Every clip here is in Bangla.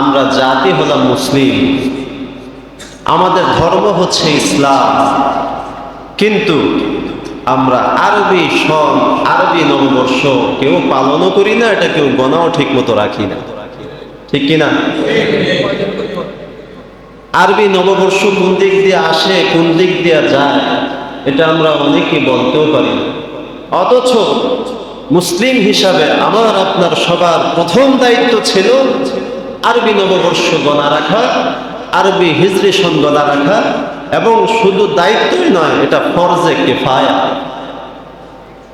আমরা জাতি হলাম মুসলিম। আমাদের ধর্ম হচ্ছে ইসলাম। কিন্তু আমরা আরবি সন, আরবি নববর্ষ কেউ পালনও করি না, এটা কেউ গণাও ঠিক মতো রাখি না। ঠিক কিনা? আরবি নববর্ষ কোন দিক দিয়ে আসে, কোন দিক দিয়ে যায়, এটা আমরা অনেকে বলতেও পারি অথচ মুসলিম হিসাবে আমার, আপনার সবার প্রথম দায়িত্ব ছিল আরবি নববর্ষ গণা রাখা, আরবি হিজরি সন গণা রাখা, এবং শুধু দায়িত্বই নয়, এটা ফরজে কিফায়া।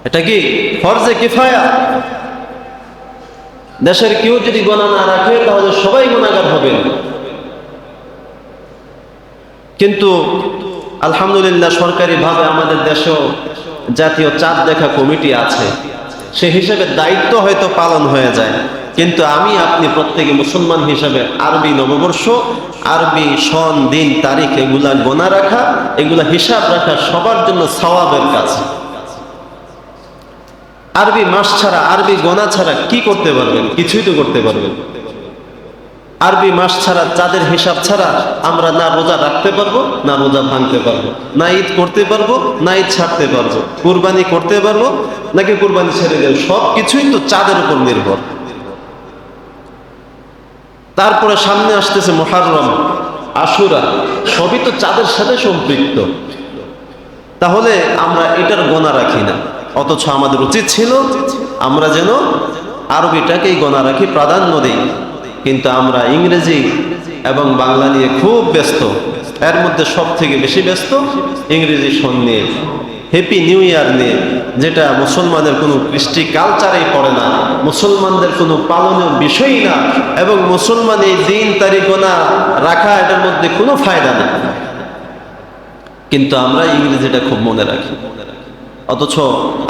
এটা কি ফরজে কিফায়া? দেশের কেউ যদি গণা না রাখে, তাহলে সবাই গুণাগার হবেন কিন্তু আলহামদুলিল্লাহ সরকারিভাবে আমাদের দেশেও জাতীয় চাঁদ দেখা কমিটি আছে। সে হিসেবে দায়িত্ব হয়তো পালন হয়ে যায়। কিন্তু আমি আপনি প্রত্যেকে মুসলমান হিসাবে আরবি নববর্ষ, আরবি সন, দিন, তারিখ এগুলা গোনা রাখা, এগুলা হিসাব রাখা সবার জন্য সওয়াবের কাজ। আরবি মাস ছাড়া, আরবি গোনা ছাড়া কি করতে পারবেন? কিছুই তো করতে পারবেন। আরবি মাস ছাড়া চাঁদের হিসাব ছাড়া আমরা না রোজা রাখতে পারব, না রোজা ভাঙতে পারব, না ঈদ করতে পারব, না ঈদ ছাড়তে পারব, কুরবানি করতে পারব, নাকি কুরবানি ছেড়ে দেব? সব কিছুই তো চাঁদের উপর নির্ভর। তারপরে সামনে আসতেছে মহারম আশুরা। সবই তো চাঁদের সাথে সম্পৃক্ত। তাহলে আমরা এটার গোনা রাখি না। অথচ আমাদের উচিত ছিল আমরা যেন আরবিটাকেই গোনা রাখি, প্রাধান্য দিই। কিন্তু আমরা ইংরেজি এবং বাংলা নিয়ে খুব ব্যস্ত। এর মধ্যে সব থেকে বেশি ব্যস্ত ইংরেজি সন নিয়ে হ্যাপি নিউ ইয়ার নিয়ে, যেটা মুসলমানের কোনো কৃষ্টি কালচারেই পড়ে না, মুসলমানদের কোনো পালনীয় বিষয়ই না, এবং মুসলমান এই দিন তারিখনা রাখা, এটার মধ্যে কোনো ফায়দা নেই। কিন্তু আমরা ইংরেজিটা খুব মনে রাখি। অথচ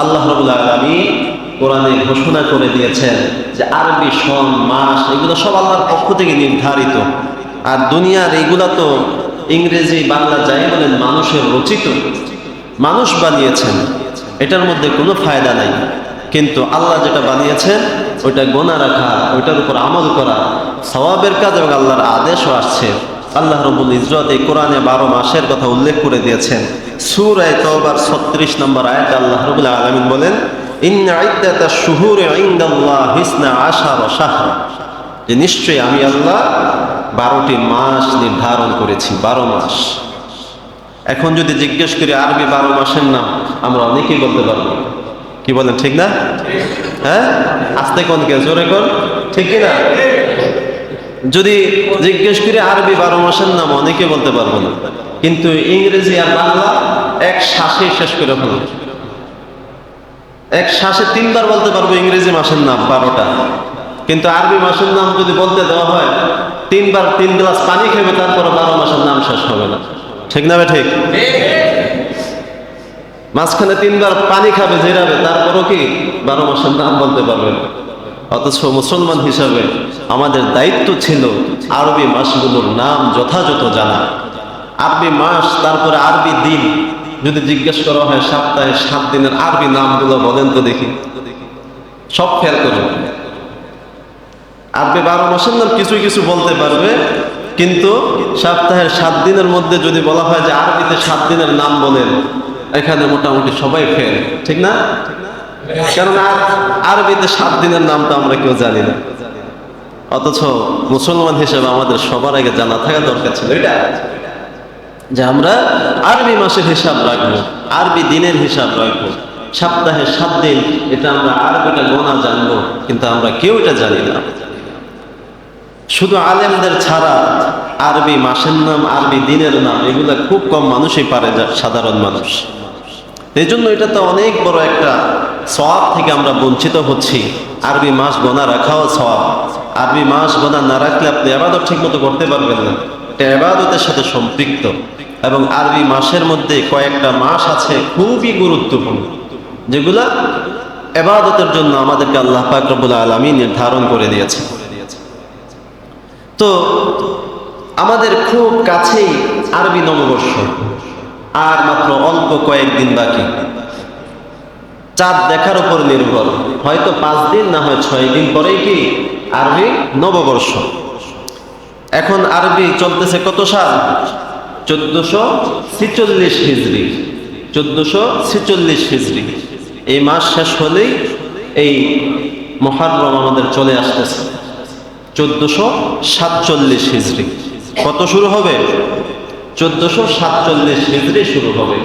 আল্লাহ আলমী কোরআনে ঘোষণা করে দিয়েছেন যে আরবি, সন, মাস, এগুলো সব আল্লাহর পক্ষ থেকে নির্ধারিত। আর দুনিয়ার এগুলা তো ইংরেজি, বাংলা যাই বলেন, মানুষের রচিত। মানুষ বানিয়েছেন, এটার মধ্যে কোনো ফায়দা নাই। কিন্তু আল্লাহ যেটা বানিয়েছেন, ওইটা গোনা রাখা, ওইটার উপর আমল করা, সওয়াবের কাজ এবং আল্লাহর আদেশও আসছে। আল্লাহ রবুল ইজরত এই কোরআনে বারো মাসের কথা উল্লেখ করে দিয়েছেন। সুর আয় তবার ছত্রিশ নম্বর আয়াত আল্লাহ রবুল আলমিন বলেন নিশ্চয়ই আমি আল্লাহ বারোটি মাস নির্ধারণ করেছি, বারো মাস। এখন যদি জিজ্ঞেস করি, আরবি বারো মাসের নাম? আমরা অনেকেই বলতে পারব কি বলেন, ঠিক না? হ্যাঁ? আস্তে কোন কে? জোরে কোন? ঠিক না যদি জিজ্ঞেস করি, আরবি বারো মাসের নাম? অনেকে বলতে পারব না। কিন্তু ইংরেজি আর বাংলা এক শ্বাসে শেষ করে ফেলব। এক শ্বাসে তিনবার বলতে পারব ইংরেজি মাসের নাম, বারোটা। কিন্তু আরবি মাসের নাম যদি বলতে দেওয়া হয়, তিনবার তিন গ্লাস পানি খেবে তারপরে বারো মাসের নাম শেষ হবে না। ঠিক না ঠিক? মাঝখানে তিনবার পানি খাবে জেরাবে তারপরও কি বারো মাসের নাম বলতে পারবে? অথচ মুসলমান হিসাবে আমাদের দায়িত্ব ছিল আরবি মাসগুলোর নাম যথাযথ জানা। আরবি মাস তারপরে আরবি দিন। যদি জিজ্ঞেস করা হয় সপ্তাহে সাত দিনের আরবি নামগুলো বলেন তো দেখি। সব ফেল করবে আরবি বারো মাসের নাম কিছু কিছু বলতে পারবে কিন্তু সপ্তাহের সাত দিনের মধ্যে যদি বলা হয় যে আরবিতে সাত দিনের নাম বলেন, এখানে মোটামুটি সবাই ফেল ঠিক না? কেননা আরবিতে সাত দিনের নাম তো আমরা কেউ জানি না। অথচ মুসলমান হিসেবে আমাদের সবার আগে জানা থাকা দরকার ছিল এটা। যে আমরা আরবি মাসের হিসাব রাখব, আরবি দিনের হিসাব রাখব। সপ্তাহে সাত দিন, এটা আমরা আরবিটা গোনা জানব, কিন্তু আমরা কেউ এটা জানি না। শুধু আলেমদের ছাড়া আরবি মাসের নাম, আরবি দিনের নাম, এগুলা খুব কম মানুষই পারে সাধারণ মানুষ। এই জন্য এটা তো অনেক বড় একটা সওয়াব থেকে আমরা বঞ্চিত হচ্ছি। আরবি মাস গোনা রাখাও সওয়াব। আরবি মাস গোনা না রাখলে আপনি আবাদত ঠিক মতো করতে পারবেন না। এটা আবাদতের সাথে সম্পৃক্ত এবং আরবি মাসের মধ্যে কয়েকটা মাস আছে খুবই গুরুত্বপূর্ণ, যেগুলা এবাদতের জন্য আমাদেরকে আল্লাহ পাকরবুল আলমী নির্ধারণ করে দিয়েছে তো আমাদের খুব কাছেই আরবি নববর্ষ, আর মাত্র অল্প কয়েকদিন বাকি। চাঁদ দেখার উপর নির্ভর, হয়তো পাঁচ দিন না হয় ছয় দিন পরেই কি আরবি নববর্ষ? এখন আরবি চলতেছে কত সাল? চোদ্দশো ছিচল্লিশ হিজড়ি চোদ্দশো ছিচল্লিশ হিজড়ি এই মাস শেষ হলেই এই মহারম আমাদের চলে আসতেছে। চোদ্দশো সাতচল্লিশ হিজড়ি কত শুরু হবে? চোদ্দশো সাতচল্লিশ হিজড়ি শুরু হবে।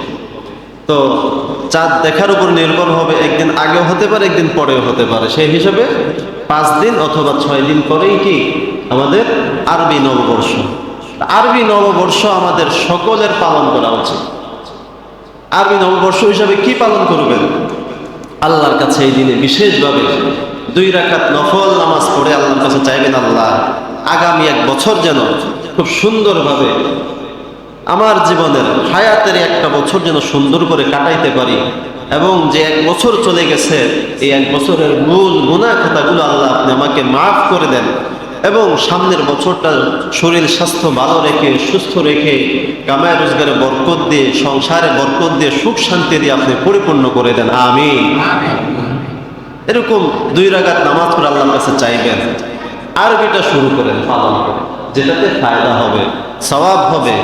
তো চাঁদ দেখার উপর নির্ভর হবে, একদিন আগেও হতে পারে, একদিন পরেও হতে পারে। সেই হিসাবে পাঁচ দিন অথবা ছয় দিন পরেই কি? আমাদের আরবি নববর্ষ। আরবি নববর্ষ আমাদের সকলের পালন করা উচিত। আরবি নববর্ষ হিসাবে কি পালন করবেন? আল্লাহর কাছে এই দিনে বিশেষভাবে দুই রাকাত নফল নামাজ পড়ে আল্লাহর কাছে চাইবেন, আল্লাহ, আগামী এক বছর যেন খুব সুন্দরভাবে আমার জীবনের হায়াতের একটা বছর যেন সুন্দর করে কাটাইতে পারি এবং যে এক বছর চলে গেছে, এই এক বছরের মূল গুণা খাতাগুলো আল্লাহ আপনি আমাকে মাফ করে দেন এবং সামনের বছরটা শরীর স্বাস্থ্য ভালো রেখে, সুস্থ রেখে, কামায় রোজগারে বরকত দিয়ে, সংসারে বরকত দিয়ে, সুখ শান্তি দিয়ে আপনি পরিপূর্ণ করে দেন। আমি এরকম দুই রাগাত নামাজ পড়ে আল্লাহর কাছে চাইবেন, আরবিটা শুরু করেন, পালন করে যেটাতে ফায়দা হবে, সওয়াব হবে,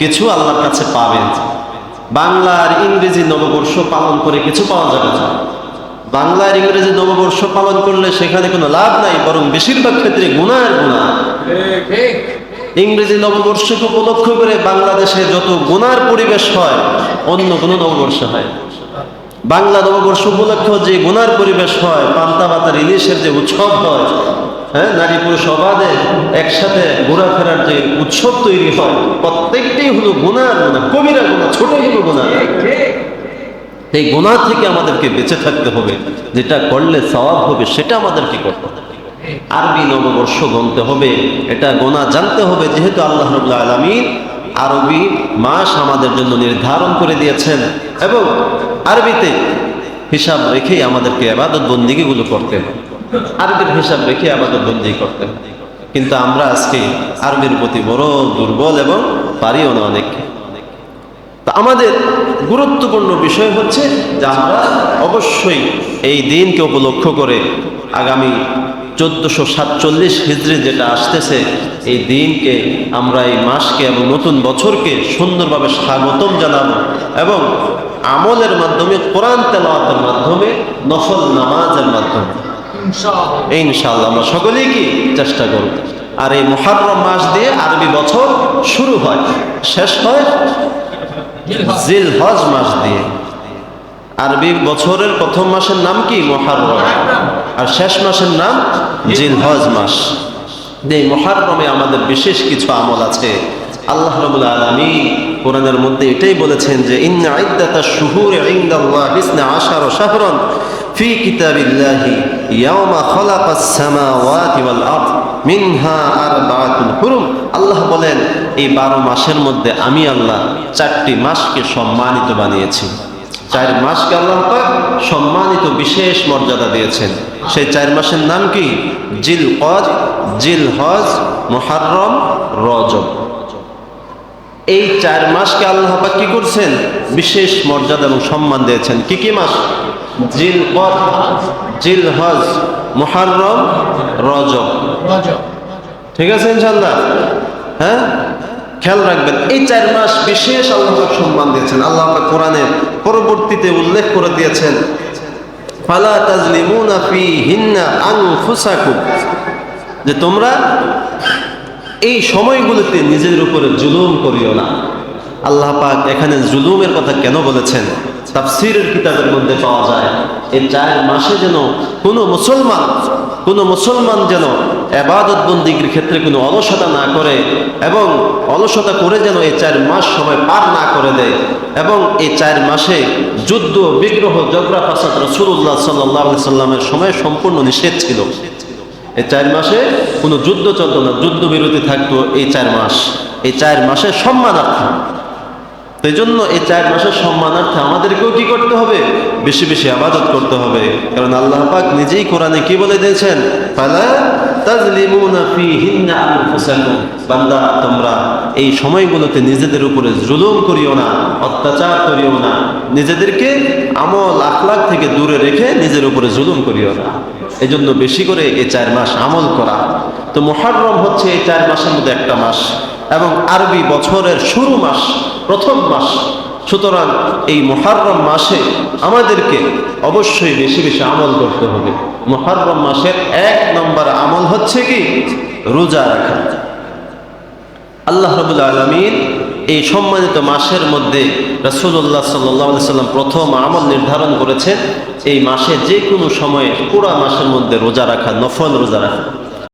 কিছু আল্লাহর কাছে পাবেন। বাংলা আর ইংরেজি নববর্ষ পালন করে কিছু পাওয়া যাবে না। বাংলা আর ইংরেজি নববর্ষ পালন করলে সেখানে কোনো লাভ নাই, বরং বেশিরভাগ ক্ষেত্রে গুণার গুণা ইংরেজি নববর্ষকে উপলক্ষ করে বাংলাদেশে যত গুনার পরিবেশ হয়, অন্য কোনো নববর্ষ হয় বাংলা নববর্ষ উপলক্ষ যে গুনার পরিবেশ হয়, পান্তা পাতার ইলিশের যে উৎসব হয় হ্যাঁ নারী পুরুষ অবাধে একসাথে ঘোরাফেরার যে উৎসব তৈরি হয়, প্রত্যেকটাই হলো গুনার গুণা, কবিরা গুণা ছোট হলো গুণা। এই গুণা থেকে আমাদেরকে বেঁচে থাকতে হবে, যেটা করলে সওয়াব হবে, সেটা আমাদেরকে করতে হবে। আরবি নববর্ষ গণতে হবে, এটা গোনা জানতে হবে, যেহেতু আল্লাহ রবুল্লা আলমিন আরবি মাস আমাদের জন্য নির্ধারণ করে দিয়েছেন। এবং আরবিতে হিসাব রেখেই আমাদেরকে আবাদত বন্দিগিগুলো করতে হবে আরবির হিসাব রেখে আবাদত বন্দি করতে হবে কিন্তু আমরা আজকে আরবির প্রতি বড় দুর্বল এবং পারিও না অনেকে। আমাদের গুরুত্বপূর্ণ বিষয় হচ্ছে যে আমরা অবশ্যই এই দিনকে উপলক্ষ করে আগামী চোদ্দশো সাতচল্লিশ হিজড়ি যেটা আসতেছে, এই দিনকে আমরা এই মাসকে এবং নতুন বছরকে সুন্দরভাবে স্বাগতম জানাব এবং আমলের মাধ্যমে কোরআন তেলাওয়াতের মাধ্যমে নফল নামাজের মাধ্যমে। ইনশাআল্লাহ। আমরা সকলেই কি চেষ্টা করব? আর এই মহারম মাস দিয়ে আরবি বছর শুরু হয় শেষ হয় জিল হজ মাস দিয়ে। আরবি বছরের প্রথম মাসের নাম কি? মহারম আর শেষ মাসের নাম জিল হজ মাস। এই মহারমে আমাদের বিশেষ কিছু আমল আছে। আল্লাহ রাব্বুল আলামিন কোরআনের মধ্যে এটাই বলেছেন যে বলেন, এই 12 মাসের মধ্যে আমি আল্লাহ চারটি মাসকে সম্মানিত বানিয়েছি। চার মাসকে আল্লাহ পাক সম্মানিত বিশেষ মর্যাদা দিয়েছেন। সেই চার মাসের নাম কি? জিল কদ জিল হজ মুহাররম রজব এই চার মাসকে আল্লাহ পাক কি করছেন? বিশেষ মর্যাদা এবং সম্মান দিয়েছেন। কি কি মাস? জিল জিল হজ মুহাররম রজব। ঠিক আছে ইনশাল্লাহ হ্যাঁ? খেয়াল রাখবেন এই চার মাস বিশেষ আল্লাহ সম্মান দিয়েছেন। আল্লাহ পাক কোরআনে পরবর্তীতে উল্লেখ করে দিয়েছেন ফালা তাজলিমুনা ফি হিন্না আনফুসাকুম যে তোমরা এই সময়গুলোতে নিজের উপরে জুলুম করিও না। আল্লাহ পাক এখানে জুলুমের কথা কেন বলেছেন? তাফসিরের কিতাবের মধ্যে পাওয়া যায়, এই চার মাসে যেন কোনো মুসলমান কোনো মুসলমান যেন এবাদত বন্দিগির ক্ষেত্রে কোনো অলসতা না করে এবং অলসতা করে যেন এই চার মাস সময় পার না করে দেয় এবং এই চার মাসে যুদ্ধ, বিগ্রহ, জগরা, ফাসাদ রসুল্লাহ সাল্লাহ সাল্লামের সময় সম্পূর্ণ নিষেধ ছিল। এই চার মাসে কোনো যুদ্ধ চলতো না যুদ্ধ বিরতি থাকতো এই চার মাস। এই চার মাসে সম্মানার্থে তো জন্য এই চার মাসের সম্মানার্থে আমাদেরকেও কি করতে হবে? বেশি বেশি আবাদত করতে হবে। কারণ আল্লাহ পাক নিজেই কোরআনে কি বলে দিয়েছেন? ফালা বান্দা, তোমরা এই সময়গুলোতে নিজেদের উপরে জুলুম করিও না, অত্যাচার করিও না। নিজেদেরকে আমল আখলাক থেকে দূরে রেখে নিজের উপরে জুলুম করিও না। এই জন্য বেশি করে এই চার মাস আমল করা। তো মহারম হচ্ছে এই চার মাসের মধ্যে একটা মাস। এবং আরবি বছরের শুরু মাস, প্রথম মাস। সুতরাং এই মহারম মাসে আমাদেরকে অবশ্যই বেশি বেশি আমল করতে হবে। মহারম মাসের এক নম্বর আমল হচ্ছে কি? রোজা রাখা। আল্লাহ রবুল আলমিন এই সম্মানিত মাসের মধ্যে রসুল্লাহ সাল্লাহ সাল্লাম প্রথম আমল নির্ধারণ করেছেন। এই মাসে যে কোনো সময়ে পুরা মাসের মধ্যে রোজা রাখা, নফল রোজা রাখা।